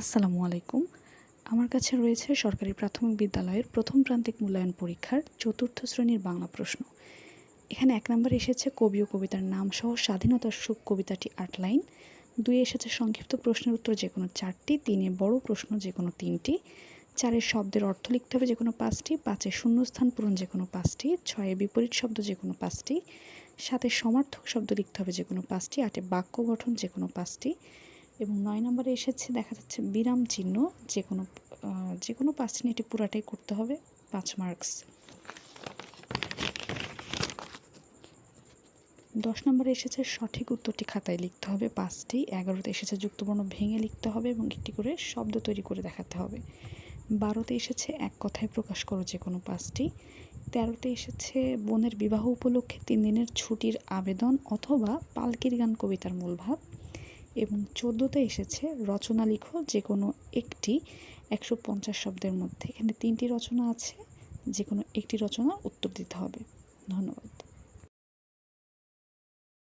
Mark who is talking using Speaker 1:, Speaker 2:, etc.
Speaker 1: আসসালামু আলাইকুম। আমার কাছে রয়েছে সরকারি প্রাথমিক বিদ্যালয়ের প্রথম প্রান্তিক মূল্যায়ন পরীক্ষার চতুর্থ শ্রেণির বাংলা প্রশ্ন। এখানে এক নম্বরে এসেছে কবি ও কবিতার নাম সহ স্বাধীনতার সুখ কবিতাটি আট লাইন। দুই এসেছে সংক্ষিপ্ত প্রশ্নের উত্তর যে কোনো চারটি, তিনে বড় প্রশ্ন যে কোনো তিনটি চারের শব্দের অর্থ লিখতে হবে যে কোনো পাঁচটি, পাঁচে শূন্যস্থান পূরণ যে কোনো পাঁচটি, ছয়ে বিপরীত শব্দ যে কোনো পাঁচটি সাথে সমার্থক শব্দ লিখতে হবে যে কোনো পাঁচটি, আটে বাক্য গঠন যে কোনো পাঁচটি এবং নয় নম্বরে এসেছে, দেখা যাচ্ছে বিরাম চিহ্ন, যে কোনো যে কোনো পাঁচটি এটি পুরাটাই করতে হবে, পাঁচ মার্কস। দশ নম্বরে এসেছে, সঠিক উত্তরটি খাতায় লিখতে হবে পাঁচটি। এগারোতে এসেছে, যুক্তবর্ণ ভেঙে লিখতে হবে এবং একটি করে শব্দ তৈরি করে দেখাতে হবে। বারোতে এসেছে, এক কথায় প্রকাশ করো যে কোনো পাঁচটি। তেরোতে এসেছে, বোনের বিবাহ উপলক্ষে তিন দিনের ছুটির আবেদন অথবা পালকির গান কবিতার মূল ভাব। এবং চোদ্দোতে এসেছে রচনা লিখো যে কোনো একটি একশো পঞ্চাশ শব্দের মধ্যে। এখানে তিনটি রচনা আছে যে কোনো একটি রচনা উত্তর দিতে হবে। ধন্যবাদ।